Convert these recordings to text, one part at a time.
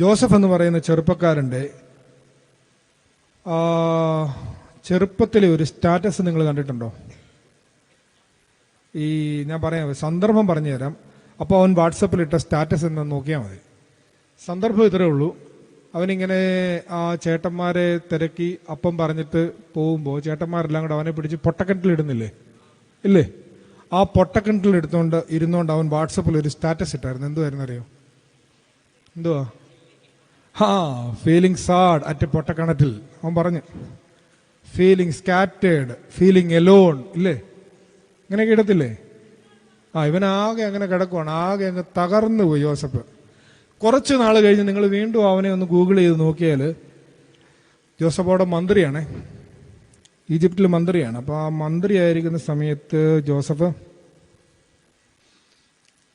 Joseph എന്ന് പറയുന്ന ചെറുപ്പക്കാരന്റെ ചെറുപ്പത്തിലെ ഒരു സ്റ്റാറ്റസ് നിങ്ങൾ കണ്ടിട്ടുണ്ടോ? ഈ ഞാൻ പറയാം സന്ദർഭം പറഞ്ഞു തരാം അപ്പോൾ അവൻ വാട്സപ്പിലിട്ട സ്റ്റാറ്റസ് എന്ന് നോക്കിയാൽ മതി. സന്ദർഭം ഇത്രേ ഉള്ളൂ. അവനിങ്ങനെ ആ ചേട്ടന്മാരെ തിരക്കി അപ്പം പറഞ്ഞിട്ട് പോകുമ്പോൾ ചേട്ടന്മാരെല്ലാം കൂടെ അവനെ പിടിച്ച് പൊട്ടക്കിണറ്റിലിടുന്നില്ലേ ഇല്ലേ? ആ പൊട്ടക്കിണറ്റിൽ എടുത്തുകൊണ്ട് ഇരുന്നുകൊണ്ട് അവൻ വാട്സപ്പിൽ ഒരു സ്റ്റാറ്റസ് ഇട്ടായിരുന്നു. എന്തുവായിരുന്നു അറിയോ? എന്തുവാ? ആ ഫീലിംഗ് സാഡ് അറ്റ് പൊട്ടക്കണറ്റിൽ അവൻ പറഞ്ഞു ഫീലിംഗ് സ്കാറ്റേഡ് ഫീലിംഗ് എലോൺ ഇല്ലേ? ഇങ്ങനെയൊക്കെ ഇടത്തില്ലേ? ആ ഇവനാകെ അങ്ങനെ കിടക്കുവാണ്. ആകെ അങ്ങ് തകർന്നു പോയി ജോസഫ് കുറച്ച് നാൾ കഴിഞ്ഞ് നിങ്ങൾ വീണ്ടും അവനെ ഒന്ന് ഗൂഗിൾ ചെയ്ത് നോക്കിയാൽ ജോസഫോടെ മന്ത്രിയാണേ. ഈജിപ്തിൽ മന്ത്രിയാണ്. അപ്പോൾ ആ മന്ത്രിയായിരിക്കുന്ന സമയത്ത് ജോസഫ്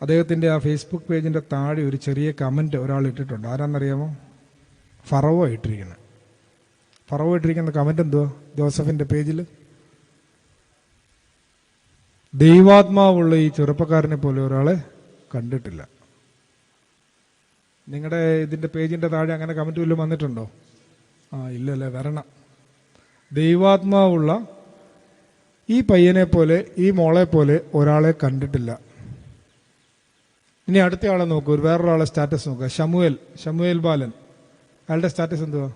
അദ്ദേഹത്തിന്റെ ആ ഫേസ്ബുക്ക് പേജിന്റെ താഴെ ഒരു ചെറിയ കമന്റ് ഒരാൾ ഇട്ടിട്ടുണ്ട്. ആരാന്നറിയാമോ? ഫറവോ ഇട്ടിരിക്കുന്നത് ഫറവോ ഇട്ടിരിക്കുന്ന കമന്റ് എന്തുവാ? ജോസഫിന്റെ പേജിൽ? ദൈവാത്മാവുള്ള ഈ ചെറുപ്പക്കാരനെ പോലെ ഒരാളെ കണ്ടിട്ടില്ല. നിങ്ങളുടെ ഇതിന്റെ പേജിന്റെ താഴെ അങ്ങനെ കമന്റ് വല്ലതും വന്നിട്ടുണ്ടോ? ആ ഇല്ലല്ലേ വരണം. ദൈവാത്മാവുള്ള ഈ പയ്യനെ പോലെ ഈ മോളെ പോലെ ഒരാളെ കണ്ടിട്ടില്ല. ഇനി അടുത്തയാളെ നോക്കൂ വേറൊരാളെ സ്റ്റാറ്റസ് നോക്കുക ഷമുവേൽ ഷമുവേൽ ബാലൻ. അയാളുടെ സ്റ്റാറ്റസ് എന്തുവാ?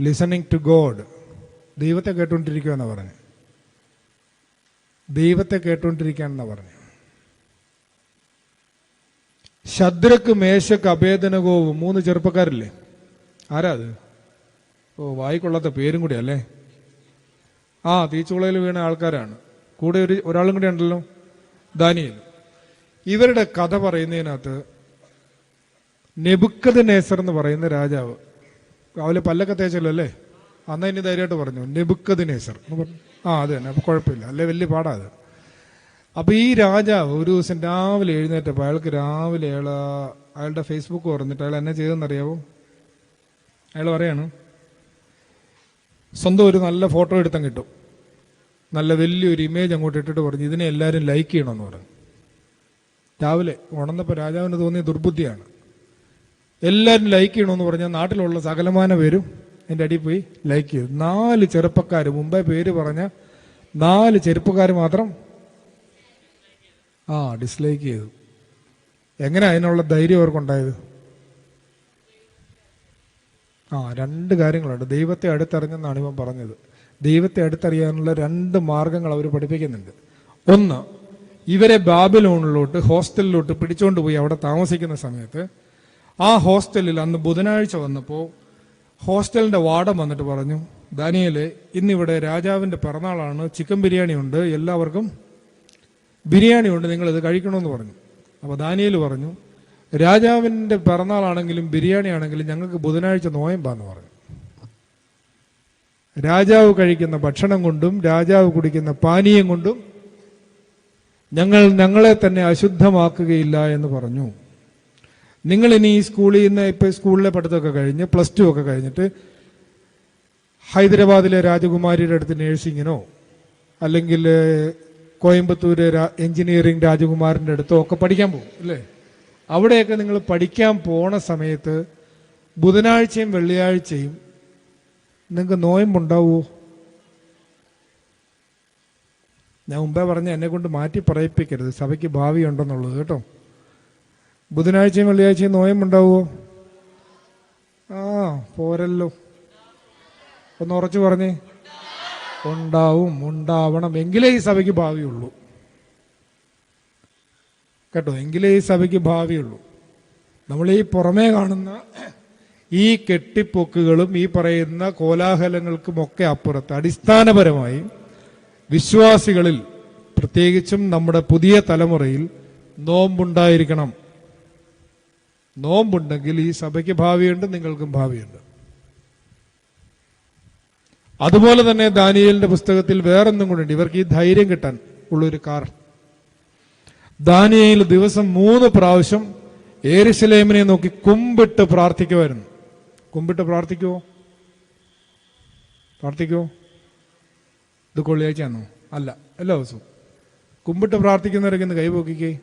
ലിസണിങ് ടു ഗോഡ് ദൈവത്തെ കേട്ടുകൊണ്ടിരിക്കുക എന്നാ പറഞ്ഞു. ദൈവത്തെ കേട്ടുകൊണ്ടിരിക്കുകയാണെന്നാ പറഞ്ഞു. ശദ്രക്ക് മേശക്ക് അഭേദനകവും. മൂന്ന് ചെറുപ്പക്കാരില്ലേ? ആരാ അത്? ഓ വായിക്കൊള്ളാത്ത പേരും കൂടി അല്ലേ? ആ തീച്ചുളയിൽ വീണ ആൾക്കാരാണ്. കൂടെ ഒരു ഒരാളും കൂടി ഉണ്ടല്ലോ. ദാനിയൽ. ഇവരുടെ കഥ പറയുന്നതിനകത്ത് നെബുക്കത് നേസർ എന്ന് പറയുന്ന രാജാവ്. രാവിലെ പല്ലൊക്കെ തേച്ചല്ലോ അല്ലേ? അന്ന് ഇനി ധൈര്യമായിട്ട് പറഞ്ഞു നെബുക്കത് നേസർ എന്ന് പറഞ്ഞു. ആ അത് തന്നെ. അപ്പൊ കുഴപ്പമില്ല. അല്ലേ? വലിയ പാടാ അത്. അപ്പൊ ഈ രാജാവ് ഒരു ദിവസം രാവിലെ എഴുന്നേറ്റപ്പോൾ അയാൾക്ക് രാവിലെ അയാൾ അയാളുടെ ഫേസ്ബുക്ക് തുറന്നിട്ട് അയാൾ എന്നെ ചെയ്തെന്നറിയാവോ അയാൾ പറയാണ് സ്വന്തം ഒരു നല്ല ഫോട്ടോ എടുത്തം കിട്ടും നല്ല വലിയൊരു ഇമേജ് അങ്ങോട്ട് ഇട്ടിട്ട് പറഞ്ഞു ഇതിനെ എല്ലാവരും ലൈക്ക് ചെയ്യണമെന്ന് പറഞ്ഞു. രാവിലെ ഉണർന്നപ്പോൾ രാജാവിന് തോന്നിയ ദുർബുദ്ധിയാണ്. എല്ലാവരും ലൈക്ക് ചെയ്യണമെന്ന് പറഞ്ഞാൽ നാട്ടിലുള്ള സകലമാന പേരും എന്റെ അടിയിൽ പോയി ലൈക്ക് ചെയ്തു നാല് ചെറുപ്പക്കാർ മുമ്പേ പേര് പറഞ്ഞ നാല് ചെറുപ്പക്കാർ മാത്രം ആ ഡിസ്ലൈക്ക് ചെയ്തു. എങ്ങനെ അതിനുള്ള ധൈര്യം അവർക്കുണ്ടായത്? ആ രണ്ട് കാര്യങ്ങളുണ്ട്. ദൈവത്തെ അടുത്തറിഞ്ഞെന്നാണ് ഇവൻ പറഞ്ഞത്. ദൈവത്തെ അടുത്തറിയാനുള്ള രണ്ട് മാർഗങ്ങൾ അവർ പഠിപ്പിക്കുന്നുണ്ട്. ഒന്ന് ഇവരെ ബാബിലോണിലോട്ട് ഹോസ്റ്റലിലോട്ട് പിടിച്ചോണ്ട് പോയി അവിടെ താമസിക്കുന്ന സമയത്ത് ആ ഹോസ്റ്റലിൽ അന്ന് ബുധനാഴ്ച വന്നപ്പോൾ ഹോസ്റ്റലിന്റെ വാർഡൻ വന്നിട്ട് പറഞ്ഞു ദാനിയൽ ഇന്നിവിടെ രാജാവിന്റെ പിറന്നാളാണ് ചിക്കൻ ബിരിയാണി ഉണ്ട് എല്ലാവർക്കും ബിരിയാണി ഉണ്ട് നിങ്ങൾ കഴിക്കണമെന്ന് പറഞ്ഞു. അപ്പോൾ ദാനിയൽ പറഞ്ഞു രാജാവിന്റെ പിറന്നാളാണെങ്കിലും ബിരിയാണി ആണെങ്കിലും ഞങ്ങൾക്ക് ബുധനാഴ്ച നോയമ്പാന്ന് പറഞ്ഞു. രാജാവ് കഴിക്കുന്ന ഭക്ഷണം കൊണ്ടും രാജാവ് കുടിക്കുന്ന പാനീയം കൊണ്ടും ഞങ്ങൾ ഞങ്ങളെ തന്നെ അശുദ്ധമാക്കുകയില്ല എന്ന് പറഞ്ഞു. നിങ്ങൾ ഇനി ഈ സ്കൂളിൽ നിന്ന് ഇപ്പൊ സ്കൂളിലെ പഠിത്തമൊക്കെ കഴിഞ്ഞ് പ്ലസ് ടു ഒക്കെ കഴിഞ്ഞിട്ട് ഹൈദരാബാദിലെ രാജകുമാരിയുടെ അടുത്ത് നേഴ്സിങ്ങിനോ അല്ലെങ്കിൽ കോയമ്പത്തൂര് എഞ്ചിനീയറിംഗ് രാജകുമാരന്റെ അടുത്തോ ഒക്കെ പഠിക്കാൻ പോകും അല്ലേ? അവിടെയൊക്കെ നിങ്ങൾ പഠിക്കാൻ പോണ സമയത്ത് ബുധനാഴ്ചയും വെള്ളിയാഴ്ചയും നിങ്ങൾക്ക് നോയമ്പുണ്ടാവുമോ ഞാൻ മുമ്പേ പറഞ്ഞ എന്നെ കൊണ്ട് മാറ്റി പറയിപ്പിക്കരുത്. സഭയ്ക്ക് ഭാവിയുണ്ടെന്നുള്ളത് കേട്ടോ? ബുധനാഴ്ചയും വെള്ളിയാഴ്ചയും നോയമ്പുണ്ടാവുമോ ആ പോരല്ലോ. ഒന്ന് ഉറച്ചു പറഞ്ഞേ. ഉണ്ടാവും ഉണ്ടാവണം. എങ്കിലേ ഈ സഭയ്ക്ക് ഭാവിയുള്ളൂ. കേട്ടോ എങ്കിലേ ഈ സഭയ്ക്ക് ഭാവിയുള്ളൂ. നമ്മൾ ഈ പുറമേ കാണുന്ന ഈ കെട്ടിപ്പൊക്കുകളും ഈ പറയുന്ന കോലാഹലങ്ങൾക്കും ഒക്കെ അപ്പുറത്ത് അടിസ്ഥാനപരമായി വിശ്വാസികളിൽ പ്രത്യേകിച്ചും നമ്മുടെ പുതിയ തലമുറയിൽ നോമ്പുണ്ടായിരിക്കണം. നോമ്പുണ്ടെങ്കിൽ ഈ സഭയ്ക്ക് ഭാവിയുണ്ട് നിങ്ങൾക്കും ഭാവിയുണ്ട്. അതുപോലെ തന്നെ ദാനിയലിന്റെ പുസ്തകത്തിൽ വേറൊന്നും കൂടെ ഉണ്ട്. ഇവർക്ക് ഈ ധൈര്യം കിട്ടാൻ ഉള്ളൊരു കാരണം ദാനിയയിൽ ദിവസം മൂന്ന് പ്രാവശ്യം ഏരിശലേമിനെ നോക്കി കുമ്പിട്ട് പ്രാർത്ഥിക്കുമായിരുന്നു. കുമ്പിട്ട് പ്രാർത്ഥിക്കുവോ? പ്രാർത്ഥിക്കുവോ? ഇത് കൊള്ളിയാഴ്ചയാണോ? അല്ല എല്ലാ ദിവസവും. കുമ്പിട്ട് പ്രാർത്ഥിക്കുന്നവരൊക്കെ ഇന്ന് കൈപോക്കിക്കേ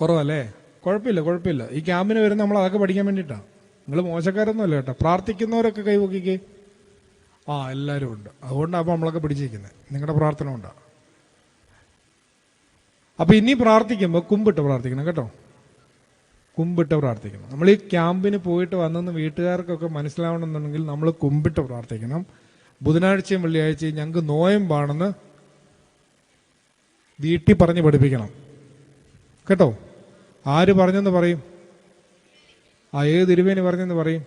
കുറവല്ലേ? കുഴപ്പമില്ല കുഴപ്പമില്ല. ഈ ക്യാമ്പിന് വരുന്ന നമ്മൾ അതൊക്കെ പഠിക്കാൻ വേണ്ടിയിട്ടാണ് നിങ്ങൾ മോശക്കാരൊന്നുമല്ല കേട്ടോ. പ്രാർത്ഥിക്കുന്നവരൊക്കെ കൈവക്കിക്കേ ആ എല്ലാവരും ഉണ്ട്. അതുകൊണ്ടാണ് അപ്പോൾ നമ്മളൊക്കെ പിടിച്ചിരിക്കുന്നത് നിങ്ങളുടെ പ്രാർത്ഥന കൊണ്ടാണ് അപ്പോൾ ഇനി പ്രാർത്ഥിക്കുമ്പോൾ കുമ്പിട്ട് പ്രാർത്ഥിക്കണം കേട്ടോ. കുമ്പിട്ട് പ്രാർത്ഥിക്കണം. നമ്മൾ ഈ ക്യാമ്പിന് പോയിട്ട് വന്നെന്ന് വീട്ടുകാർക്കൊക്കെ മനസ്സിലാവണമെന്നുണ്ടെങ്കിൽ നമ്മൾ കുമ്പിട്ട് പ്രാർത്ഥിക്കണം. ബുധനാഴ്ചയും വെള്ളിയാഴ്ചയും ഞങ്ങൾക്ക് നോയമ്പാണെന്ന് വീട്ടിൽ പറഞ്ഞ് പഠിപ്പിക്കണം. കേട്ടോ? ആര് പറഞ്ഞെന്ന് പറയും? ആ ഏത് തിരുവേനി പറഞ്ഞെന്ന് പറയും?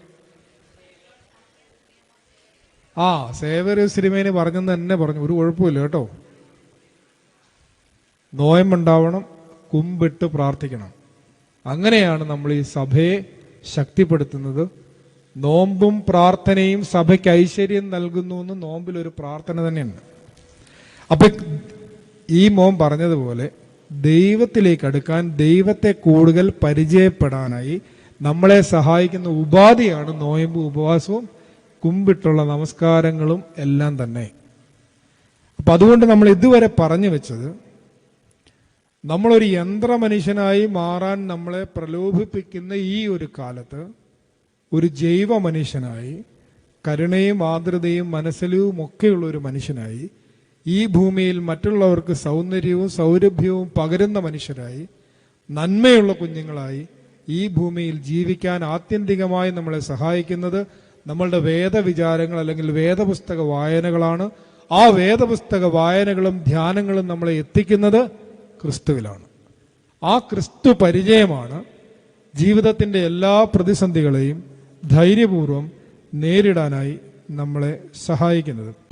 ആ സേവര സിനിമേനി പറഞ്ഞെന്ന് തന്നെ പറഞ്ഞു. ഒരു കുഴപ്പമില്ല കേട്ടോ. നോയമ്പുണ്ടാവണം കുമ്പിട്ട് പ്രാർത്ഥിക്കണം. അങ്ങനെയാണ് നമ്മൾ ഈ സഭയെ ശക്തിപ്പെടുത്തുന്നത്. നോമ്പും പ്രാർത്ഥനയും സഭയ്ക്ക് ഐശ്വര്യം നൽകുന്നു എന്ന് നോമ്പിൽ ഒരു പ്രാർത്ഥന തന്നെയുണ്ട് അപ്പൊ ഈ മോം പറഞ്ഞതുപോലെ ദൈവത്തിലേക്ക് അടുക്കാൻ ദൈവത്തെ കൂടുതൽ പരിചയപ്പെടാനായി നമ്മളെ സഹായിക്കുന്ന ഉപാധിയാണ് നോയമ്പ് ഉപവാസവും കുമ്പിട്ടുള്ള നമസ്കാരങ്ങളും എല്ലാം തന്നെ. അപ്പം അതുകൊണ്ട് നമ്മൾ ഇതുവരെ പറഞ്ഞു വെച്ചത് നമ്മളൊരു യന്ത്രമനുഷ്യനായി മാറാൻ നമ്മളെ പ്രലോഭിപ്പിക്കുന്ന ഈ ഒരു കാലത്ത് ഒരു ജൈവ മനുഷ്യനായി കരുണയും ആർദ്രതയും മനസ്സിലും ഒക്കെയുള്ള ഒരു മനുഷ്യനായി ഈ ഭൂമിയിൽ മറ്റുള്ളവർക്ക് സൗന്ദര്യവും സൗരഭ്യവും പകരുന്ന മനുഷ്യരായി നന്മയുള്ള കുഞ്ഞുങ്ങളായി ഈ ഭൂമിയിൽ ജീവിക്കാൻ ആത്യന്തികമായി നമ്മളെ സഹായിക്കുന്നത് നമ്മളുടെ വേദവിചാരങ്ങൾ അല്ലെങ്കിൽ വേദപുസ്തക വായനകളാണ്. ആ വേദപുസ്തക വായനകളും ധ്യാനങ്ങളും നമ്മളെ എത്തിക്കുന്നത് ക്രിസ്തുവിലാണ്. ആ ക്രിസ്തു പരിചയമാണ് ജീവിതത്തിന്റെ എല്ലാ പ്രതിസന്ധികളെയും ധൈര്യപൂർവം നേരിടാനായി നമ്മളെ സഹായിക്കുന്നത്.